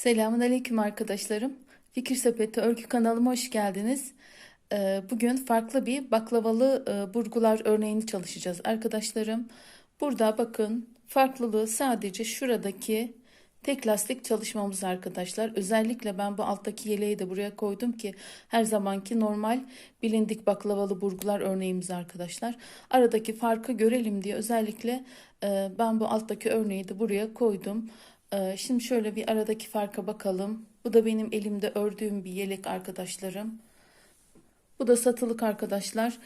Selamun Aleyküm arkadaşlarım. Fikir Sepeti Örgü kanalıma hoş geldiniz. Ee, Bugün farklı bir baklavalı e, burgular örneğini çalışacağız arkadaşlarım. Burada bakın farklılığı sadece şuradaki tek lastik çalışmamız arkadaşlar. Özellikle ben bu alttaki yeleği de buraya koydum ki her zamanki normal bilindik baklavalı burgular örneğimiz arkadaşlar. Aradaki farkı görelim diye özellikle e, ben bu alttaki örneği de buraya koydum. Ee, Şimdi şöyle bir aradaki farka bakalım. Bu da benim elimde ördüğüm bir yelek arkadaşlarım. Bu da satılık arkadaşlar.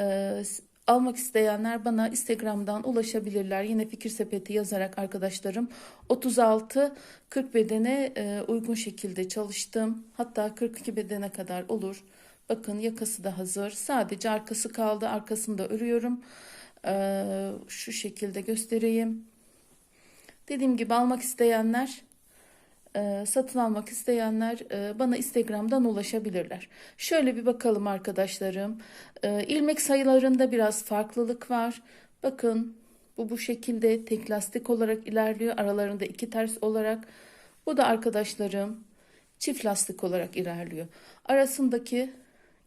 Ee, almak isteyenler bana Instagram'dan ulaşabilirler. Yine fikir sepeti yazarak arkadaşlarım 36 40 bedene e, uygun şekilde çalıştım. Hatta 42 bedene kadar olur. Bakın yakası da hazır. Sadece arkası kaldı. Arkasını da örüyorum. Ee, şu şekilde göstereyim. Dediğim gibi almak isteyenler, e, satın almak isteyenler e, bana Instagram'dan ulaşabilirler. Şöyle bir bakalım arkadaşlarım. E, ilmek sayılarında biraz farklılık var. Bakın bu bu şekilde tek lastik olarak ilerliyor. Aralarında iki ters olarak. Bu da arkadaşlarım çift lastik olarak ilerliyor. Arasındaki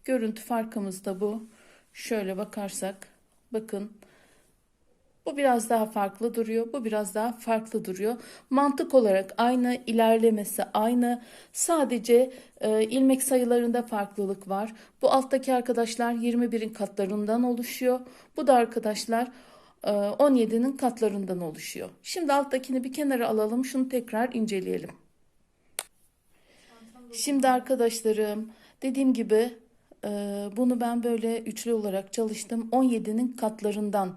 görüntü farkımız da bu. Şöyle bakarsak bakın bu biraz daha farklı duruyor. Bu biraz daha farklı duruyor. Mantık olarak aynı, ilerlemesi aynı. Sadece e, ilmek sayılarında farklılık var. Bu alttaki arkadaşlar 21'in katlarından oluşuyor. Bu da arkadaşlar e, 17'nin katlarından oluşuyor. Şimdi alttakini bir kenara alalım. Şunu tekrar inceleyelim. Şimdi arkadaşlarım dediğim gibi e, bunu ben böyle üçlü olarak çalıştım. 17'nin katlarından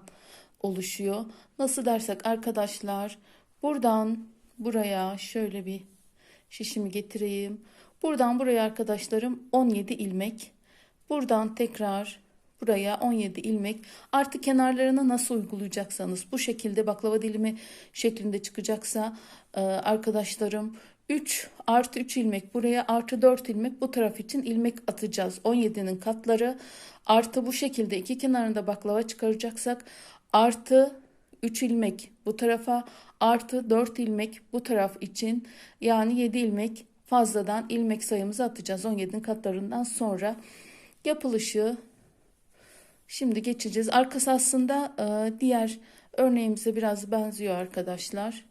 oluşuyor. Nasıl dersek arkadaşlar buradan buraya şöyle bir şişimi getireyim. Buradan buraya arkadaşlarım 17 ilmek. Buradan tekrar buraya 17 ilmek. Artık kenarlarına nasıl uygulayacaksanız bu şekilde baklava dilimi şeklinde çıkacaksa e, arkadaşlarım 3 artı 3 ilmek buraya artı 4 ilmek bu taraf için ilmek atacağız. 17'nin katları artı bu şekilde iki kenarında baklava çıkaracaksak artı 3 ilmek bu tarafa artı 4 ilmek bu taraf için yani 7 ilmek fazladan ilmek sayımızı atacağız 17'nin katlarından sonra. Yapılışı şimdi geçeceğiz. Arkası aslında diğer örneğimize biraz benziyor arkadaşlar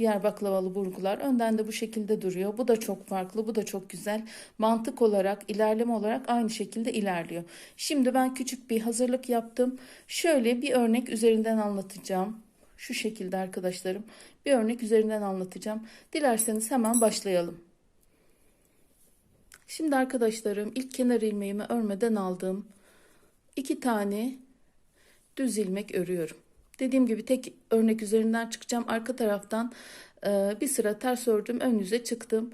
diğer baklavalı burgular önden de bu şekilde duruyor. Bu da çok farklı, bu da çok güzel. Mantık olarak, ilerleme olarak aynı şekilde ilerliyor. Şimdi ben küçük bir hazırlık yaptım. Şöyle bir örnek üzerinden anlatacağım. Şu şekilde arkadaşlarım. Bir örnek üzerinden anlatacağım. Dilerseniz hemen başlayalım. Şimdi arkadaşlarım ilk kenar ilmeğimi örmeden aldım. İki tane düz ilmek örüyorum. Dediğim gibi tek örnek üzerinden çıkacağım. Arka taraftan e, bir sıra ters ördüm. Ön yüze çıktım.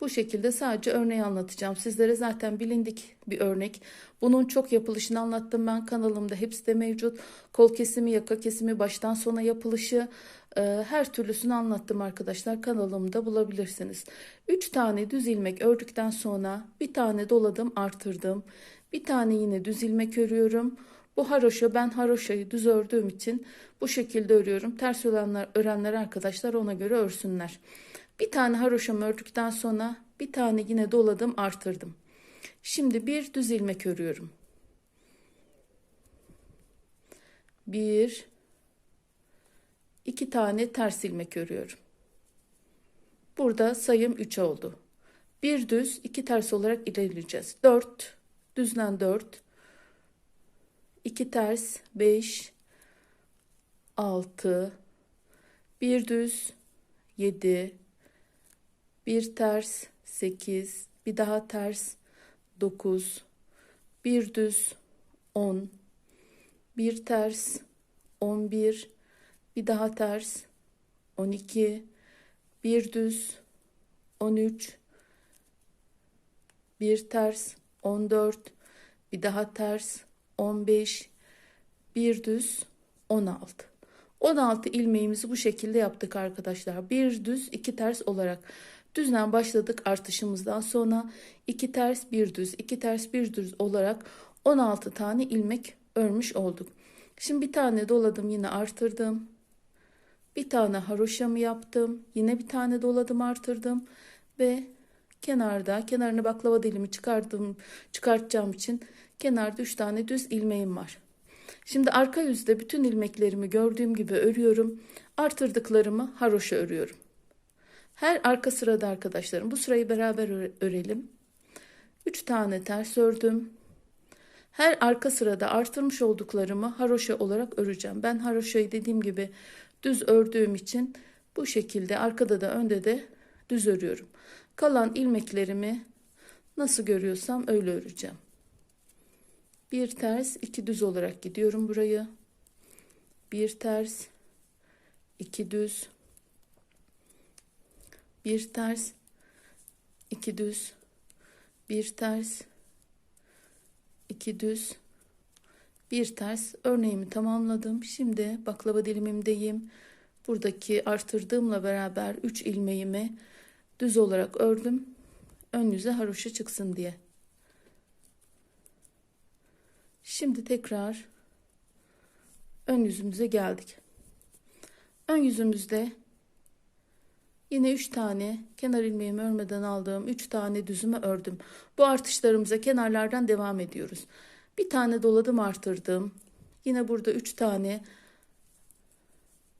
Bu şekilde sadece örneği anlatacağım. Sizlere zaten bilindik bir örnek. Bunun çok yapılışını anlattım ben kanalımda. Hepsi de mevcut. Kol kesimi, yaka kesimi, baştan sona yapılışı e, her türlüsünü anlattım arkadaşlar. Kanalımda bulabilirsiniz. 3 tane düz ilmek ördükten sonra bir tane doladım artırdım. Bir tane yine düz ilmek örüyorum. Bu haroşa ben haroşayı düz ördüğüm için bu şekilde örüyorum. Ters örenler, örenler arkadaşlar ona göre örsünler. Bir tane haroşamı ördükten sonra bir tane yine doladım artırdım. Şimdi bir düz ilmek örüyorum. Bir, iki tane ters ilmek örüyorum. Burada sayım 3 oldu. Bir düz, iki ters olarak ilerleyeceğiz. 4, düzlen 4, 2 ters 5 6 bir düz 7 bir ters 8 bir daha ters 9 bir düz 10 bir ters 11 bir daha ters 12 bir düz 13 bir ters 14 bir daha ters 15, bir düz 16. 16 ilmeğimizi bu şekilde yaptık arkadaşlar. Bir düz, iki ters olarak. Düzden başladık artışımızdan sonra iki ters, bir düz, iki ters, bir düz olarak 16 tane ilmek örmüş olduk. Şimdi bir tane doladım yine artırdım. Bir tane haroşamı yaptım. Yine bir tane doladım artırdım. Ve kenarda kenarına baklava dilimi çıkardım, çıkartacağım için kenarda 3 tane düz ilmeğim var. Şimdi arka yüzde bütün ilmeklerimi gördüğüm gibi örüyorum. Artırdıklarımı haroşa örüyorum. Her arka sırada arkadaşlarım bu sırayı beraber örelim. 3 tane ters ördüm. Her arka sırada artırmış olduklarımı haroşa olarak öreceğim. Ben haroşayı dediğim gibi düz ördüğüm için bu şekilde arkada da önde de düz örüyorum. Kalan ilmeklerimi nasıl görüyorsam öyle öreceğim. Bir ters, iki düz olarak gidiyorum burayı. Bir ters, iki düz. Bir ters, iki düz. Bir ters, iki düz. Bir ters örneğimi tamamladım. Şimdi baklava dilimimdeyim. Buradaki artırdığımla beraber 3 ilmeğimi düz olarak ördüm. Ön yüze haroşa çıksın diye. Şimdi tekrar ön yüzümüze geldik. Ön yüzümüzde yine 3 tane kenar ilmeğimi örmeden aldığım 3 tane düzümü ördüm. Bu artışlarımıza kenarlardan devam ediyoruz. Bir tane doladım artırdım. Yine burada 3 tane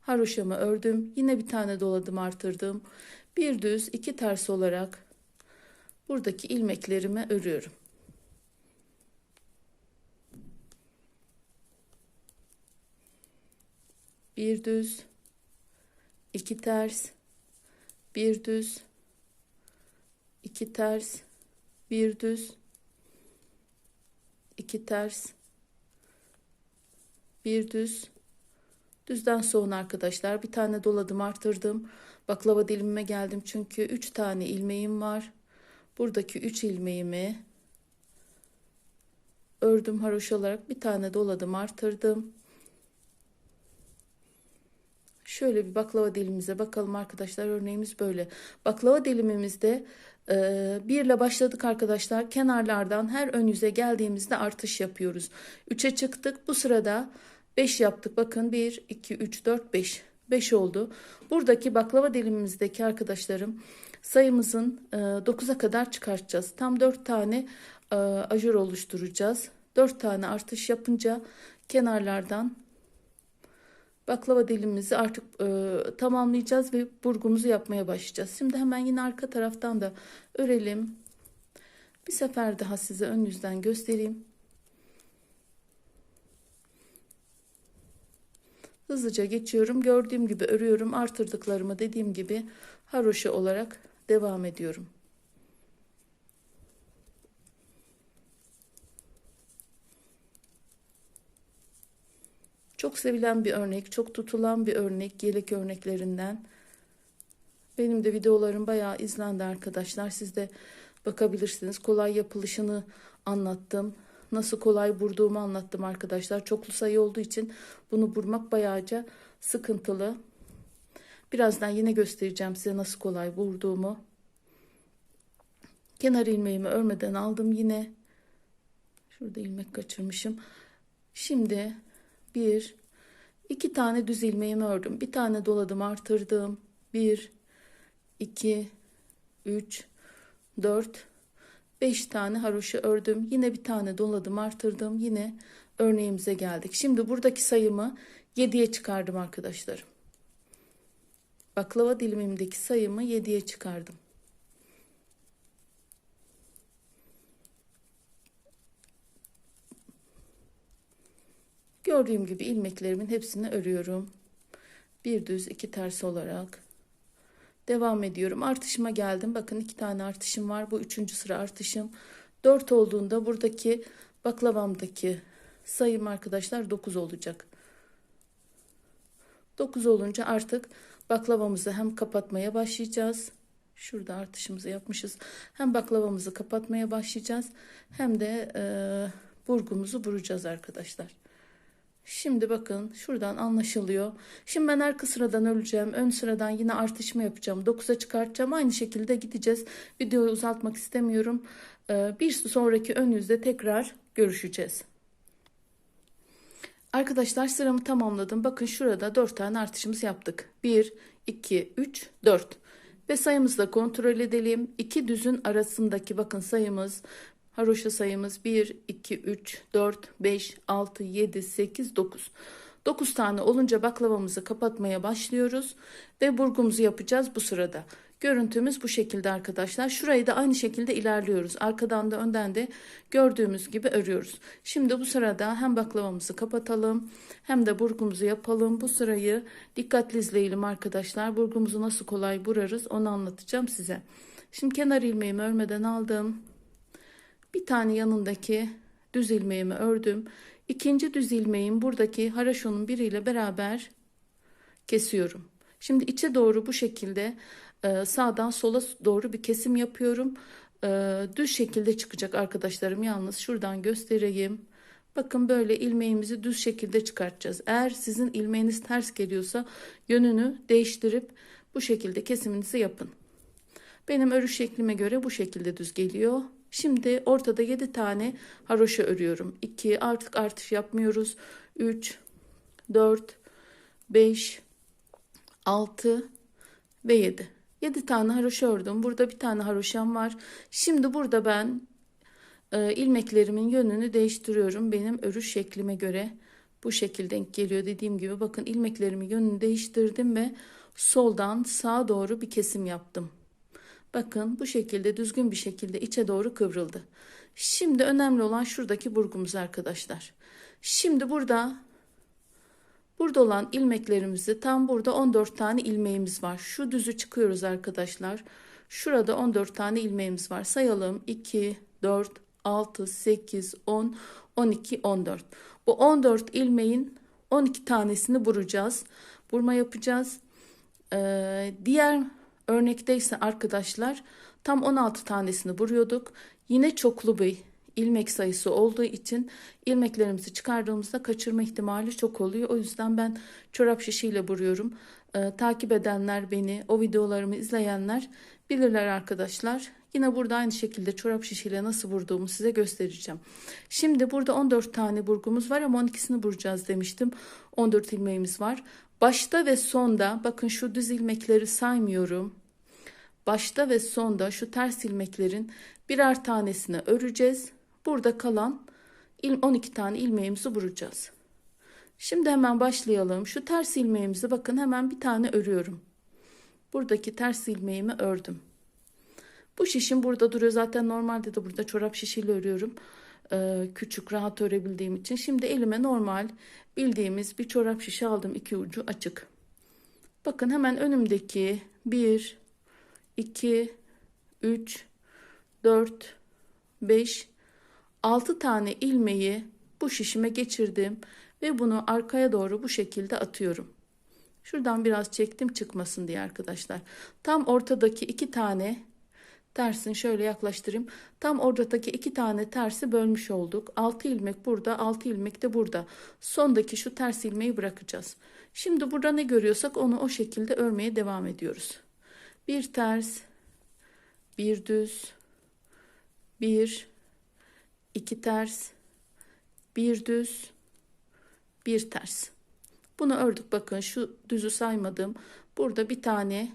haroşamı ördüm. Yine bir tane doladım artırdım. Bir düz iki ters olarak buradaki ilmeklerimi örüyorum. Bir düz, iki ters, bir düz, iki ters, bir düz, iki ters, bir düz. Düzden sonra arkadaşlar bir tane doladım artırdım. Baklava dilimime geldim çünkü üç tane ilmeğim var. Buradaki üç ilmeğimi ördüm haroş olarak bir tane doladım artırdım. Şöyle bir baklava dilimize bakalım arkadaşlar. Örneğimiz böyle. Baklava dilimimizde e, bir ile başladık arkadaşlar. Kenarlardan her ön yüze geldiğimizde artış yapıyoruz. 3'e çıktık. Bu sırada 5 yaptık. Bakın 1, 2, 3, 4, 5. 5 oldu. Buradaki baklava dilimimizdeki arkadaşlarım sayımızın e, 9'a kadar çıkartacağız. Tam 4 tane e, ajur oluşturacağız. 4 tane artış yapınca kenarlardan baklava dilimizi artık e, tamamlayacağız ve burgumuzu yapmaya başlayacağız. Şimdi hemen yine arka taraftan da örelim. Bir sefer daha size ön yüzden göstereyim. Hızlıca geçiyorum. Gördüğüm gibi örüyorum. Artırdıklarımı dediğim gibi haroşa olarak devam ediyorum. Çok sevilen bir örnek, çok tutulan bir örnek, yelek örneklerinden. Benim de videolarım bayağı izlendi arkadaşlar. Siz de bakabilirsiniz. Kolay yapılışını anlattım. Nasıl kolay vurduğumu anlattım arkadaşlar. Çoklu sayı olduğu için bunu vurmak bayağıca sıkıntılı. Birazdan yine göstereceğim size nasıl kolay vurduğumu. Kenar ilmeğimi örmeden aldım yine. Şurada ilmek kaçırmışım. Şimdi bir, iki tane düz ilmeğimi ördüm. Bir tane doladım artırdım. Bir, iki, üç, dört, beş tane haroşa ördüm. Yine bir tane doladım artırdım. Yine örneğimize geldik. Şimdi buradaki sayımı 7'ye çıkardım arkadaşlar. Baklava dilimimdeki sayımı 7'ye çıkardım. Gördüğüm gibi ilmeklerimin hepsini örüyorum. Bir düz iki ters olarak devam ediyorum. Artışıma geldim. Bakın iki tane artışım var. Bu üçüncü sıra artışım. Dört olduğunda buradaki baklavamdaki sayım arkadaşlar dokuz olacak. Dokuz olunca artık baklavamızı hem kapatmaya başlayacağız. Şurada artışımızı yapmışız. Hem baklavamızı kapatmaya başlayacağız hem de e, burgumuzu vuracağız arkadaşlar. Şimdi bakın şuradan anlaşılıyor. Şimdi ben arka sıradan öleceğim. Ön sıradan yine artışma yapacağım. 9'a çıkartacağım. Aynı şekilde gideceğiz. Videoyu uzatmak istemiyorum. Ee, bir sonraki ön yüzde tekrar görüşeceğiz. Arkadaşlar sıramı tamamladım. Bakın şurada 4 tane artışımız yaptık. 1, 2, 3, 4. Ve sayımızı da kontrol edelim. İki düzün arasındaki bakın sayımız haroşa sayımız 1, 2, 3, 4, 5, 6, 7, 8, 9. 9 tane olunca baklavamızı kapatmaya başlıyoruz ve burgumuzu yapacağız bu sırada. Görüntümüz bu şekilde arkadaşlar. Şurayı da aynı şekilde ilerliyoruz. Arkadan da önden de gördüğümüz gibi örüyoruz. Şimdi bu sırada hem baklavamızı kapatalım hem de burgumuzu yapalım. Bu sırayı dikkatli izleyelim arkadaşlar. Burgumuzu nasıl kolay burarız onu anlatacağım size. Şimdi kenar ilmeğimi örmeden aldım. Bir tane yanındaki düz ilmeğimi ördüm. İkinci düz ilmeğim buradaki haraşonun biriyle beraber kesiyorum. Şimdi içe doğru bu şekilde e, sağdan sola doğru bir kesim yapıyorum. E, düz şekilde çıkacak arkadaşlarım. Yalnız şuradan göstereyim. Bakın böyle ilmeğimizi düz şekilde çıkartacağız. Eğer sizin ilmeğiniz ters geliyorsa yönünü değiştirip bu şekilde kesiminizi yapın. Benim örüş şeklime göre bu şekilde düz geliyor. Şimdi ortada 7 tane haroşa örüyorum. 2 artık artış yapmıyoruz. 3 4 5 6 ve 7. 7 tane haroşa ördüm. Burada bir tane haroşam var. Şimdi burada ben e, ilmeklerimin yönünü değiştiriyorum. Benim örüş şeklime göre bu şekilde geliyor. Dediğim gibi bakın ilmeklerimin yönünü değiştirdim ve soldan sağa doğru bir kesim yaptım. Bakın bu şekilde düzgün bir şekilde içe doğru kıvrıldı. Şimdi önemli olan şuradaki burgumuz arkadaşlar. Şimdi burada burada olan ilmeklerimizi tam burada 14 tane ilmeğimiz var. Şu düzü çıkıyoruz arkadaşlar. Şurada 14 tane ilmeğimiz var. Sayalım 2, 4, 6, 8, 10, 12, 14. Bu 14 ilmeğin 12 tanesini vuracağız. Vurma yapacağız. Ee, diğer Örnekte ise arkadaşlar tam 16 tanesini vuruyorduk. Yine çoklu bir ilmek sayısı olduğu için ilmeklerimizi çıkardığımızda kaçırma ihtimali çok oluyor. O yüzden ben çorap şişiyle vuruyorum. Ee, takip edenler beni, o videolarımı izleyenler bilirler arkadaşlar. Yine burada aynı şekilde çorap şişiyle nasıl vurduğumu size göstereceğim. Şimdi burada 14 tane burgumuz var ama 12'sini vuracağız demiştim. 14 ilmeğimiz var. Başta ve sonda bakın şu düz ilmekleri saymıyorum. Başta ve sonda şu ters ilmeklerin birer tanesini öreceğiz. Burada kalan 12 tane ilmeğimizi vuracağız. Şimdi hemen başlayalım. Şu ters ilmeğimizi bakın hemen bir tane örüyorum. Buradaki ters ilmeğimi ördüm. Bu şişim burada duruyor. Zaten normalde de burada çorap şişiyle örüyorum. Ee, küçük rahat örebildiğim için. Şimdi elime normal bildiğimiz bir çorap şişi aldım. iki ucu açık. Bakın hemen önümdeki bir, 2, 3, 4, 5, 6 tane ilmeği bu şişime geçirdim ve bunu arkaya doğru bu şekilde atıyorum. Şuradan biraz çektim çıkmasın diye arkadaşlar. Tam ortadaki iki tane tersin şöyle yaklaştırayım. Tam ortadaki iki tane tersi bölmüş olduk. 6 ilmek burada, 6 ilmek de burada. Sondaki şu ters ilmeği bırakacağız. Şimdi burada ne görüyorsak onu o şekilde örmeye devam ediyoruz bir ters bir düz bir iki ters bir düz bir ters. Bunu ördük. Bakın şu düzü saymadım. Burada bir tane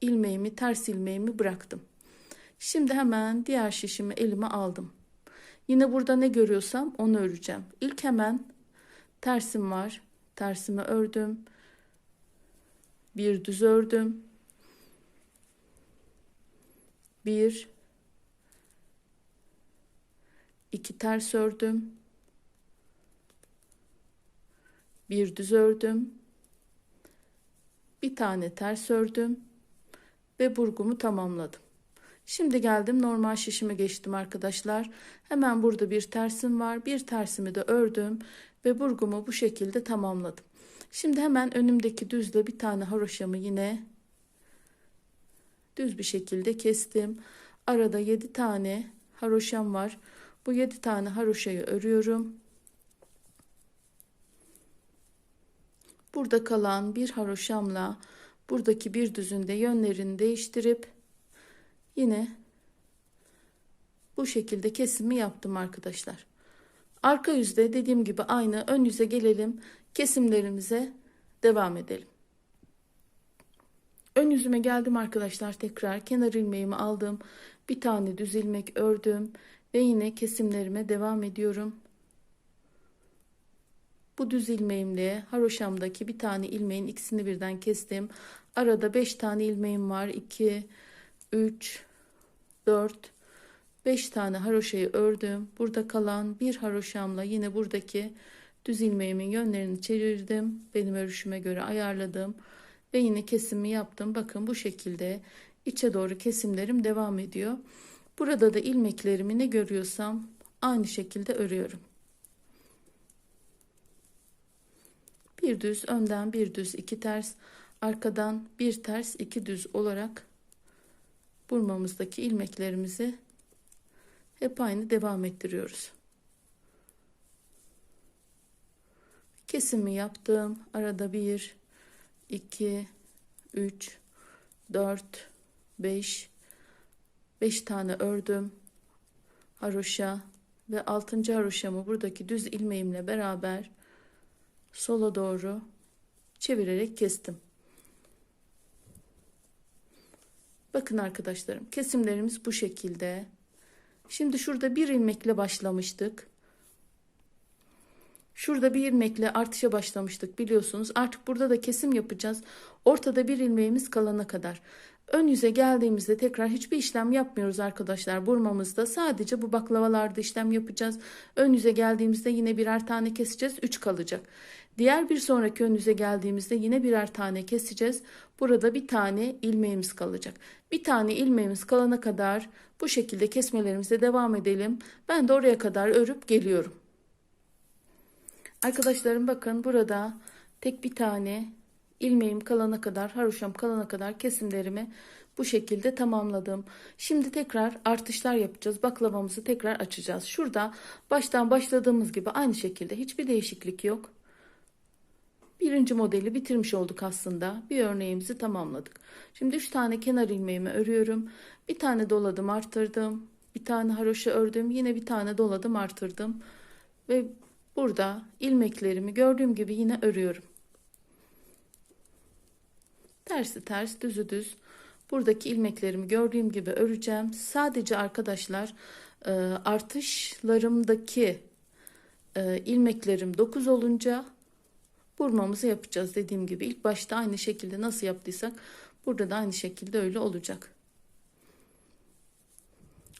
ilmeğimi ters ilmeğimi bıraktım. Şimdi hemen diğer şişimi elime aldım. Yine burada ne görüyorsam onu öreceğim. İlk hemen tersim var. Tersimi ördüm. Bir düz ördüm bir. İki ters ördüm. Bir düz ördüm. Bir tane ters ördüm ve burgumu tamamladım. Şimdi geldim normal şişime geçtim arkadaşlar. Hemen burada bir tersim var. Bir tersimi de ördüm ve burgumu bu şekilde tamamladım. Şimdi hemen önümdeki düzle bir tane haroşamı yine düz bir şekilde kestim. Arada 7 tane haroşam var. Bu 7 tane haroşayı örüyorum. Burada kalan bir haroşamla buradaki bir düzünde yönlerini değiştirip yine bu şekilde kesimi yaptım arkadaşlar. Arka yüzde dediğim gibi aynı. Ön yüze gelelim. Kesimlerimize devam edelim. Ön yüzüme geldim arkadaşlar tekrar. Kenar ilmeğimi aldım. Bir tane düz ilmek ördüm. Ve yine kesimlerime devam ediyorum. Bu düz ilmeğimle haroşamdaki bir tane ilmeğin ikisini birden kestim. Arada 5 tane ilmeğim var. 2, 3, 4, 5 tane haroşayı ördüm. Burada kalan bir haroşamla yine buradaki düz ilmeğimin yönlerini çevirdim. Benim örüşüme göre ayarladım. Ve yine kesimi yaptım. Bakın bu şekilde içe doğru kesimlerim devam ediyor. Burada da ilmeklerimi ne görüyorsam aynı şekilde örüyorum. Bir düz önden bir düz iki ters arkadan bir ters iki düz olarak burmamızdaki ilmeklerimizi hep aynı devam ettiriyoruz. Kesimi yaptım. Arada 1 2 3 4 5 5 tane ördüm. Haroşa ve 6. haroşamı buradaki düz ilmeğimle beraber sola doğru çevirerek kestim. Bakın arkadaşlarım kesimlerimiz bu şekilde. Şimdi şurada bir ilmekle başlamıştık. Şurada bir ilmekle artışa başlamıştık biliyorsunuz. Artık burada da kesim yapacağız. Ortada bir ilmeğimiz kalana kadar. Ön yüze geldiğimizde tekrar hiçbir işlem yapmıyoruz arkadaşlar burmamızda. Sadece bu baklavalarda işlem yapacağız. Ön yüze geldiğimizde yine birer tane keseceğiz. 3 kalacak. Diğer bir sonraki ön yüze geldiğimizde yine birer tane keseceğiz. Burada bir tane ilmeğimiz kalacak. Bir tane ilmeğimiz kalana kadar bu şekilde kesmelerimize devam edelim. Ben de oraya kadar örüp geliyorum. Arkadaşlarım bakın burada tek bir tane ilmeğim kalana kadar, haroşam kalana kadar kesimlerimi bu şekilde tamamladım. Şimdi tekrar artışlar yapacağız. Baklavamızı tekrar açacağız. Şurada baştan başladığımız gibi aynı şekilde hiçbir değişiklik yok. Birinci modeli bitirmiş olduk aslında. Bir örneğimizi tamamladık. Şimdi 3 tane kenar ilmeğimi örüyorum. Bir tane doladım arttırdım. Bir tane haroşa ördüm. Yine bir tane doladım arttırdım. Ve burada ilmeklerimi gördüğüm gibi yine örüyorum. Tersi ters düzü düz. Buradaki ilmeklerimi gördüğüm gibi öreceğim. Sadece arkadaşlar e, artışlarımdaki e, ilmeklerim 9 olunca burmamızı yapacağız dediğim gibi. ilk başta aynı şekilde nasıl yaptıysak burada da aynı şekilde öyle olacak.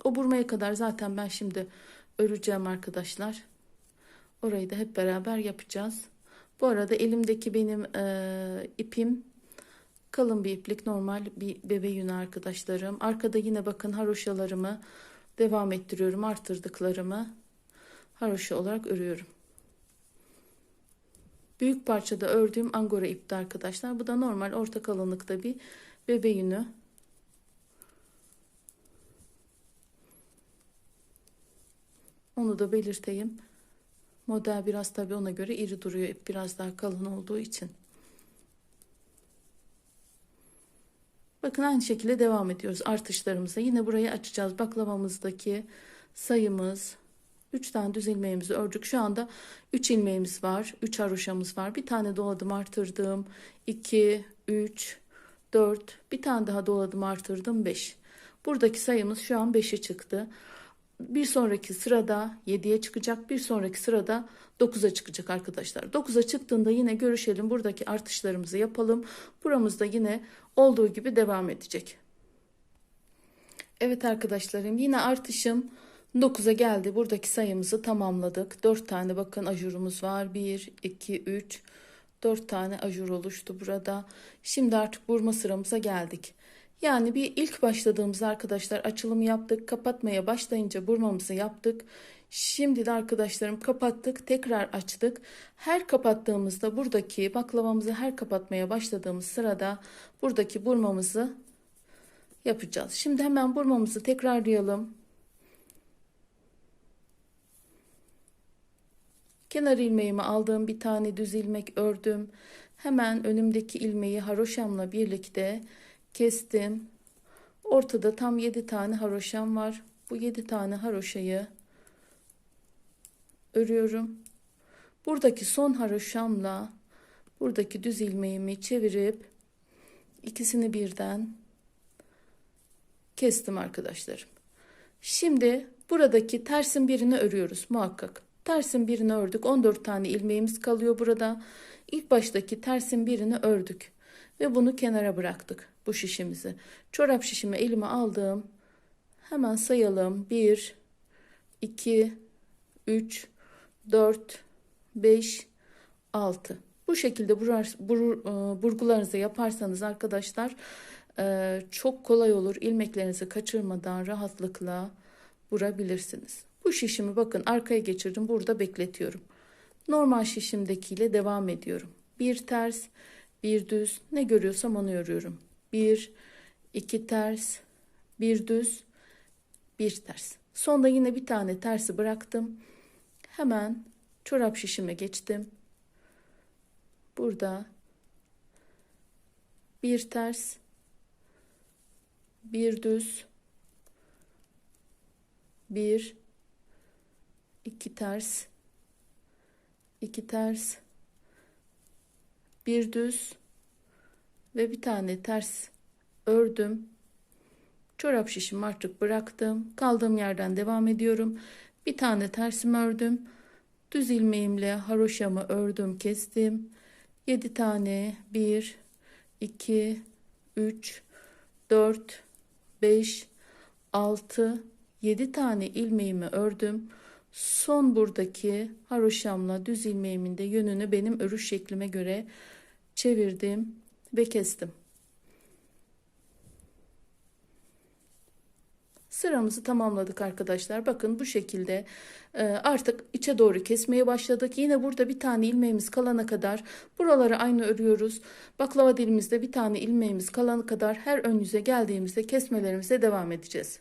O burmaya kadar zaten ben şimdi öreceğim arkadaşlar. Orayı da hep beraber yapacağız. Bu arada elimdeki benim e, ipim kalın bir iplik normal bir bebe yünü arkadaşlarım. Arkada yine bakın haroşalarımı devam ettiriyorum artırdıklarımı haroşa olarak örüyorum. Büyük parçada ördüğüm angora ipti arkadaşlar. Bu da normal orta kalınlıkta bir bebe yünü. Onu da belirteyim. Model biraz tabi ona göre iri duruyor. İp biraz daha kalın olduğu için. Bakın aynı şekilde devam ediyoruz artışlarımıza. Yine burayı açacağız. Baklavamızdaki sayımız 3 tane düz ilmeğimizi ördük. Şu anda 3 ilmeğimiz var. 3 haroşamız var. Bir tane doladım artırdım. 2, 3, 4. Bir tane daha doladım artırdım 5. Buradaki sayımız şu an 5'e çıktı. Bir sonraki sırada 7'ye çıkacak. Bir sonraki sırada 9'a çıkacak arkadaşlar. 9'a çıktığında yine görüşelim. Buradaki artışlarımızı yapalım. Buramızda yine olduğu gibi devam edecek. Evet arkadaşlarım yine artışım 9'a geldi. Buradaki sayımızı tamamladık. 4 tane bakın ajurumuz var. 1, 2, 3, 4 tane ajur oluştu burada. Şimdi artık vurma sıramıza geldik. Yani bir ilk başladığımız arkadaşlar açılımı yaptık. Kapatmaya başlayınca vurmamızı yaptık. Şimdi de arkadaşlarım kapattık. Tekrar açtık. Her kapattığımızda buradaki baklavamızı her kapatmaya başladığımız sırada buradaki burmamızı yapacağız. Şimdi hemen burmamızı tekrarlayalım. Kenar ilmeğimi aldığım bir tane düz ilmek ördüm. Hemen önümdeki ilmeği haroşamla birlikte kestim. Ortada tam 7 tane haroşam var. Bu 7 tane haroşayı örüyorum. Buradaki son haroşamla buradaki düz ilmeğimi çevirip ikisini birden kestim arkadaşlarım. Şimdi buradaki tersin birini örüyoruz muhakkak. Tersin birini ördük. 14 tane ilmeğimiz kalıyor burada. İlk baştaki tersin birini ördük ve bunu kenara bıraktık bu şişimizi. Çorap şişimi elime aldım. Hemen sayalım. 1 2 3 4 5 6 bu şekilde burar, burur, e, burgularınızı yaparsanız arkadaşlar e, çok kolay olur. İlmeklerinizi kaçırmadan rahatlıkla vurabilirsiniz. Bu şişimi bakın arkaya geçirdim. Burada bekletiyorum. Normal şişimdekiyle devam ediyorum. Bir ters, bir düz. Ne görüyorsam onu örüyorum. Bir, iki ters, bir düz, bir ters. Sonda yine bir tane tersi bıraktım. Hemen çorap şişime geçtim. Burada bir ters, bir düz, bir, iki ters, iki ters, bir düz ve bir tane ters ördüm. Çorap şişimi artık bıraktım. Kaldığım yerden devam ediyorum. Bir tane tersimi ördüm. Düz ilmeğimle haroşamı ördüm, kestim. 7 tane 1 2 3 4 5 6 7 tane ilmeğimi ördüm. Son buradaki haroşamla düz ilmeğimin de yönünü benim örüş şeklime göre çevirdim ve kestim. Sıramızı tamamladık arkadaşlar. Bakın bu şekilde e, artık içe doğru kesmeye başladık. Yine burada bir tane ilmeğimiz kalana kadar buraları aynı örüyoruz. Baklava dilimizde bir tane ilmeğimiz kalana kadar her ön yüze geldiğimizde kesmelerimize devam edeceğiz.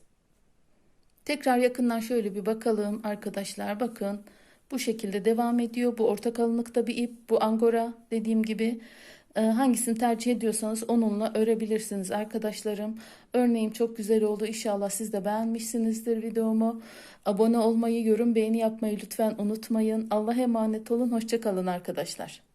Tekrar yakından şöyle bir bakalım arkadaşlar. Bakın bu şekilde devam ediyor. Bu orta kalınlıkta bir ip. Bu angora dediğim gibi. Ee, hangisini tercih ediyorsanız onunla örebilirsiniz arkadaşlarım. Örneğim çok güzel oldu. İnşallah siz de beğenmişsinizdir videomu. Abone olmayı, yorum, beğeni yapmayı lütfen unutmayın. Allah'a emanet olun. Hoşçakalın arkadaşlar.